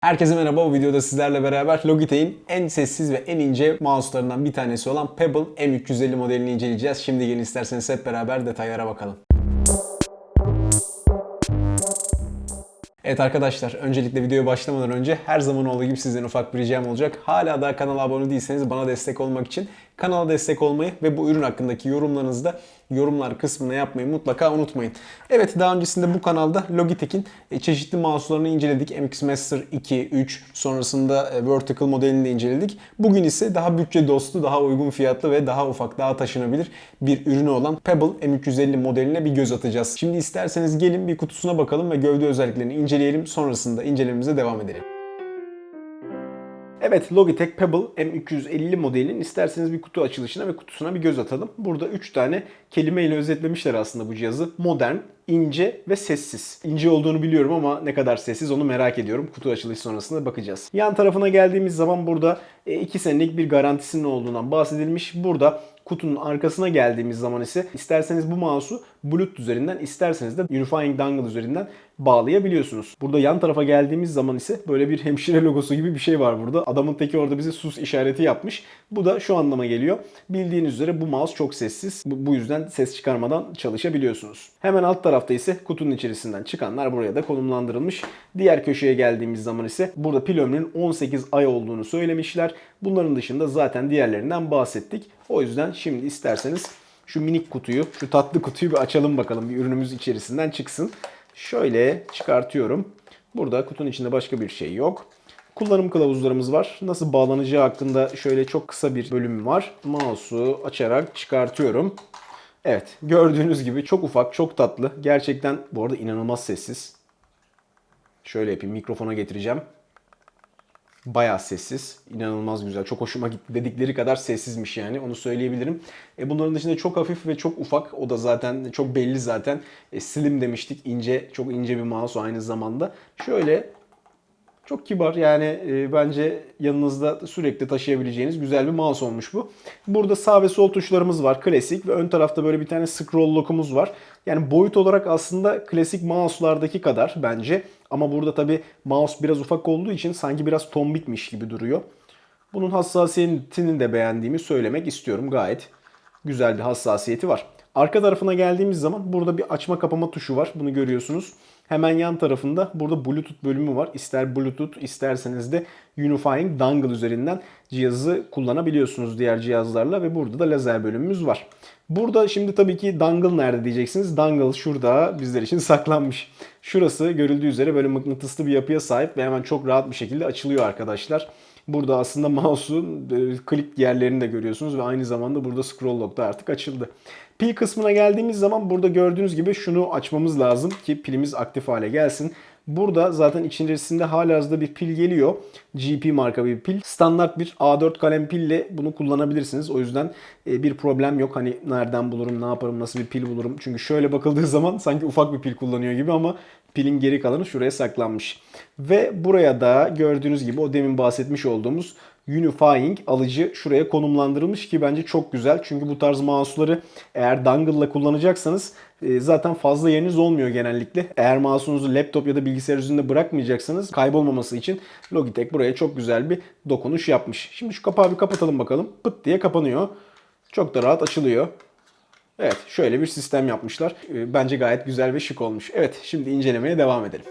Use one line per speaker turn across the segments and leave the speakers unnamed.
Herkese merhaba. Bu videoda sizlerle beraber Logitech'in en sessiz ve en ince mouse'larından bir tanesi olan Pebble M350 modelini inceleyeceğiz. Şimdi gelin isterseniz hep beraber detaylara bakalım. Evet arkadaşlar öncelikle videoya başlamadan önce her zaman olduğu gibi sizden ufak bir ricam olacak. Hala daha kanala abone değilseniz bana destek olmak için kanala destek olmayı ve bu ürün hakkındaki yorumlarınızı da yorumlar kısmına yapmayı mutlaka unutmayın. Evet daha öncesinde bu kanalda Logitech'in e, çeşitli mouse'larını inceledik. MX Master 2, 3 sonrasında e, Vertical modelini de inceledik. Bugün ise daha bütçe dostu, daha uygun fiyatlı ve daha ufak, daha taşınabilir bir ürünü olan Pebble M350 modeline bir göz atacağız. Şimdi isterseniz gelin bir kutusuna bakalım ve gövde özelliklerini inceleyelim. Sonrasında incelememize devam edelim. Evet Logitech Pebble M350 modelinin isterseniz bir kutu açılışına ve kutusuna bir göz atalım. Burada 3 tane kelimeyle özetlemişler aslında bu cihazı. Modern, ince ve sessiz. İnce olduğunu biliyorum ama ne kadar sessiz onu merak ediyorum. Kutu açılışı sonrasında bakacağız. Yan tarafına geldiğimiz zaman burada 2 senelik bir garantisinin olduğundan bahsedilmiş. Burada kutunun arkasına geldiğimiz zaman ise isterseniz bu mouse'u Bluetooth üzerinden isterseniz de Unifying Dongle üzerinden bağlayabiliyorsunuz. Burada yan tarafa geldiğimiz zaman ise böyle bir hemşire logosu gibi bir şey var burada. Adamın teki orada bize sus işareti yapmış. Bu da şu anlama geliyor. Bildiğiniz üzere bu mouse çok sessiz. Bu, yüzden ses çıkarmadan çalışabiliyorsunuz. Hemen alt tarafta ise kutunun içerisinden çıkanlar buraya da konumlandırılmış. Diğer köşeye geldiğimiz zaman ise burada pil ömrünün 18 ay olduğunu söylemişler. Bunların dışında zaten diğerlerinden bahsettik. O yüzden şimdi isterseniz şu minik kutuyu, şu tatlı kutuyu bir açalım bakalım. Bir ürünümüz içerisinden çıksın. Şöyle çıkartıyorum. Burada kutunun içinde başka bir şey yok. Kullanım kılavuzlarımız var. Nasıl bağlanacağı hakkında şöyle çok kısa bir bölüm var. Mouse'u açarak çıkartıyorum. Evet gördüğünüz gibi çok ufak, çok tatlı. Gerçekten bu arada inanılmaz sessiz. Şöyle yapayım mikrofona getireceğim. Bayağı sessiz. inanılmaz güzel. Çok hoşuma gitti. Dedikleri kadar sessizmiş yani. Onu söyleyebilirim. E bunların dışında çok hafif ve çok ufak. O da zaten çok belli zaten. E, slim demiştik. ince, çok ince bir mouse aynı zamanda. Şöyle çok kibar yani e, bence yanınızda sürekli taşıyabileceğiniz güzel bir mouse olmuş bu. Burada sağ ve sol tuşlarımız var klasik ve ön tarafta böyle bir tane scroll lock'umuz var. Yani boyut olarak aslında klasik mouse'lardaki kadar bence. Ama burada tabi mouse biraz ufak olduğu için sanki biraz tombikmiş gibi duruyor. Bunun hassasiyetini de beğendiğimi söylemek istiyorum. Gayet güzel bir hassasiyeti var. Arka tarafına geldiğimiz zaman burada bir açma kapama tuşu var. Bunu görüyorsunuz. Hemen yan tarafında burada Bluetooth bölümü var. İster Bluetooth isterseniz de Unifying Dongle üzerinden cihazı kullanabiliyorsunuz diğer cihazlarla ve burada da lazer bölümümüz var. Burada şimdi tabii ki dongle nerede diyeceksiniz. Dongle şurada bizler için saklanmış. Şurası görüldüğü üzere böyle mıknatıslı bir yapıya sahip ve hemen çok rahat bir şekilde açılıyor arkadaşlar. Burada aslında mouse'un e, yerlerini de görüyorsunuz ve aynı zamanda burada scroll lock da artık açıldı. Pil kısmına geldiğimiz zaman burada gördüğünüz gibi şunu açmamız lazım ki pilimiz aktif hale gelsin. Burada zaten içerisinde halihazırda bir pil geliyor. GP marka bir pil. Standart bir A4 kalem pille bunu kullanabilirsiniz. O yüzden e, bir problem yok. Hani nereden bulurum, ne yaparım, nasıl bir pil bulurum. Çünkü şöyle bakıldığı zaman sanki ufak bir pil kullanıyor gibi ama pilin geri kalanı şuraya saklanmış. Ve buraya da gördüğünüz gibi o demin bahsetmiş olduğumuz Unifying alıcı şuraya konumlandırılmış ki bence çok güzel. Çünkü bu tarz mouse'ları eğer dongle ile kullanacaksanız e, zaten fazla yeriniz olmuyor genellikle. Eğer mouse'unuzu laptop ya da bilgisayar üzerinde bırakmayacaksanız kaybolmaması için Logitech buraya çok güzel bir dokunuş yapmış. Şimdi şu kapağı bir kapatalım bakalım. Pıt diye kapanıyor. Çok da rahat açılıyor. Evet şöyle bir sistem yapmışlar. E, bence gayet güzel ve şık olmuş. Evet şimdi incelemeye devam edelim.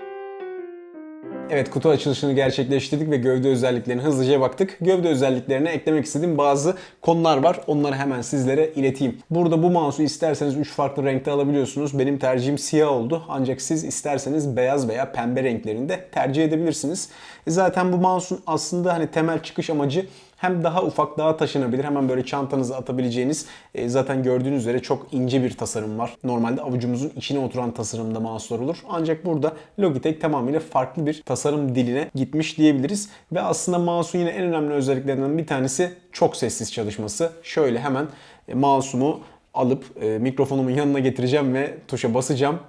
Evet kutu açılışını gerçekleştirdik ve gövde özelliklerine hızlıca baktık. Gövde özelliklerine eklemek istediğim bazı konular var. Onları hemen sizlere ileteyim. Burada bu mouse'u isterseniz 3 farklı renkte alabiliyorsunuz. Benim tercihim siyah oldu. Ancak siz isterseniz beyaz veya pembe renklerinde tercih edebilirsiniz. E zaten bu mouse'un aslında hani temel çıkış amacı hem daha ufak, daha taşınabilir, hemen böyle çantanıza atabileceğiniz e, zaten gördüğünüz üzere çok ince bir tasarım var. Normalde avucumuzun içine oturan tasarımda mouse'lar olur. Ancak burada Logitech tamamıyla farklı bir tasarım diline gitmiş diyebiliriz. Ve aslında mouse'un yine en önemli özelliklerinden bir tanesi çok sessiz çalışması. Şöyle hemen e, mouse'umu alıp e, mikrofonumun yanına getireceğim ve tuşa basacağım.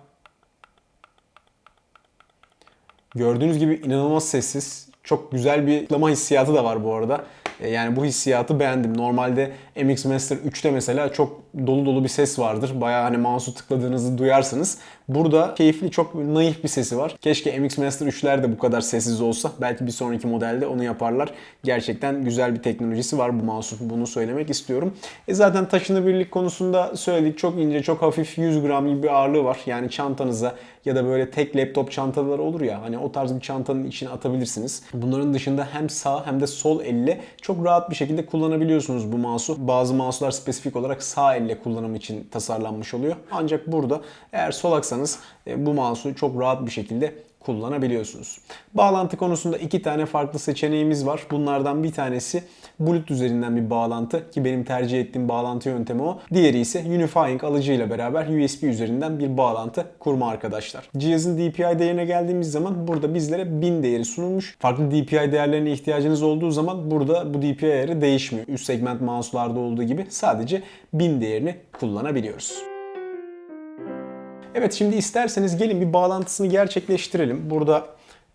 Gördüğünüz gibi inanılmaz sessiz. Çok güzel bir tıklama hissiyatı da var bu arada. E, yani bu hissiyatı beğendim. Normalde MX Master 3'te mesela çok dolu dolu bir ses vardır. Bayağı hani mouse'u tıkladığınızı duyarsınız.
Burada keyifli çok naif bir sesi var. Keşke MX Master 3'ler de bu kadar sessiz olsa. Belki bir sonraki modelde onu yaparlar. Gerçekten güzel bir teknolojisi var bu mouse'un. Bunu söylemek istiyorum. E zaten taşınabilirlik konusunda söyledik. Çok ince, çok hafif 100 gram gibi bir ağırlığı var. Yani çantanıza ya da böyle tek laptop çantaları olur ya hani o tarz bir çantanın içine atabilirsiniz. Bunların dışında hem sağ hem de sol elle çok rahat bir şekilde kullanabiliyorsunuz bu mouse'u. Bazı mouse'lar spesifik olarak sağ elle kullanım için tasarlanmış oluyor. Ancak burada eğer solaksanız e, bu mouse'u çok rahat bir şekilde kullanabiliyorsunuz. Bağlantı konusunda iki tane farklı seçeneğimiz var. Bunlardan bir tanesi Bluetooth üzerinden bir bağlantı ki benim tercih ettiğim bağlantı yöntemi o. Diğeri ise Unifying alıcıyla beraber USB üzerinden bir bağlantı kurma arkadaşlar. Cihazın DPI değerine geldiğimiz zaman burada bizlere 1000 değeri sunulmuş. Farklı DPI değerlerine ihtiyacınız olduğu zaman burada bu DPI değeri değişmiyor. Üst segment mouse'larda olduğu gibi sadece 1000 değerini kullanabiliyoruz. Evet şimdi isterseniz gelin bir bağlantısını gerçekleştirelim. Burada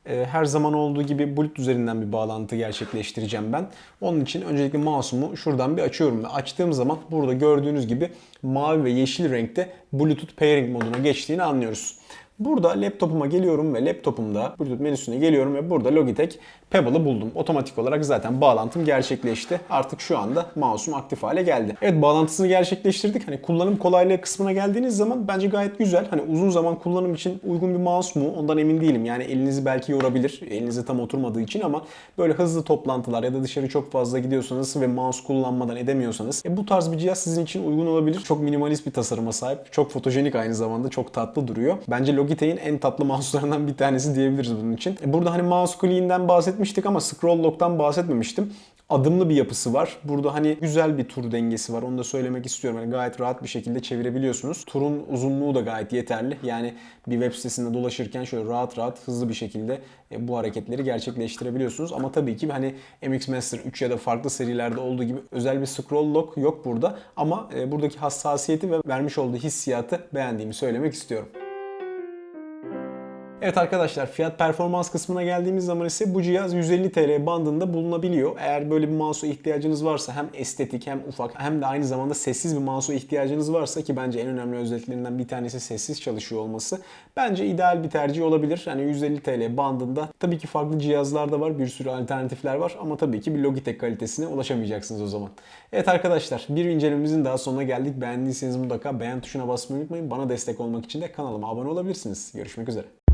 e, her zaman olduğu gibi Bluetooth üzerinden bir bağlantı gerçekleştireceğim ben. Onun için öncelikle mouse'umu şuradan bir açıyorum ve açtığım zaman burada gördüğünüz gibi mavi ve yeşil renkte Bluetooth pairing moduna geçtiğini anlıyoruz. Burada laptopuma geliyorum ve laptopumda Bluetooth menüsüne geliyorum ve burada Logitech Pebble'ı buldum. Otomatik olarak zaten bağlantım gerçekleşti. Artık şu anda mouse'um aktif hale geldi. Evet bağlantısını gerçekleştirdik. Hani kullanım kolaylığı kısmına geldiğiniz zaman bence gayet güzel. Hani uzun zaman kullanım için uygun bir mouse mu ondan emin değilim. Yani elinizi belki yorabilir. Elinize tam oturmadığı için ama böyle hızlı toplantılar ya da dışarı çok fazla gidiyorsanız ve mouse kullanmadan edemiyorsanız e, bu tarz bir cihaz sizin için uygun olabilir. Çok minimalist bir tasarıma sahip. Çok fotojenik aynı zamanda. Çok tatlı duruyor. Bence Logitech'in en tatlı mouse'larından bir tanesi diyebiliriz bunun için. E, Burada hani mouse clean'den bahsetmiştik ama scroll lock'tan bahsetmemiştim adımlı bir yapısı var. Burada hani güzel bir tur dengesi var. Onu da söylemek istiyorum. Yani gayet rahat bir şekilde çevirebiliyorsunuz. Turun uzunluğu da gayet yeterli. Yani bir web sitesinde dolaşırken şöyle rahat rahat hızlı bir şekilde e, bu hareketleri gerçekleştirebiliyorsunuz. Ama tabii ki hani MX Master 3 ya da farklı serilerde olduğu gibi özel bir scroll lock yok burada. Ama e, buradaki hassasiyeti ve vermiş olduğu hissiyatı beğendiğimi söylemek istiyorum. Evet arkadaşlar fiyat performans kısmına geldiğimiz zaman ise bu cihaz 150 TL bandında bulunabiliyor. Eğer böyle bir mouse'a ihtiyacınız varsa hem estetik hem ufak hem de aynı zamanda sessiz bir mouse'a ihtiyacınız varsa ki bence en önemli özelliklerinden bir tanesi sessiz çalışıyor olması. Bence ideal bir tercih olabilir. Yani 150 TL bandında tabii ki farklı cihazlar da var. Bir sürü alternatifler var ama tabii ki bir Logitech kalitesine ulaşamayacaksınız o zaman. Evet arkadaşlar bir incelememizin daha sonuna geldik. Beğendiyseniz mutlaka beğen tuşuna basmayı unutmayın. Bana destek olmak için de kanalıma abone olabilirsiniz. Görüşmek üzere.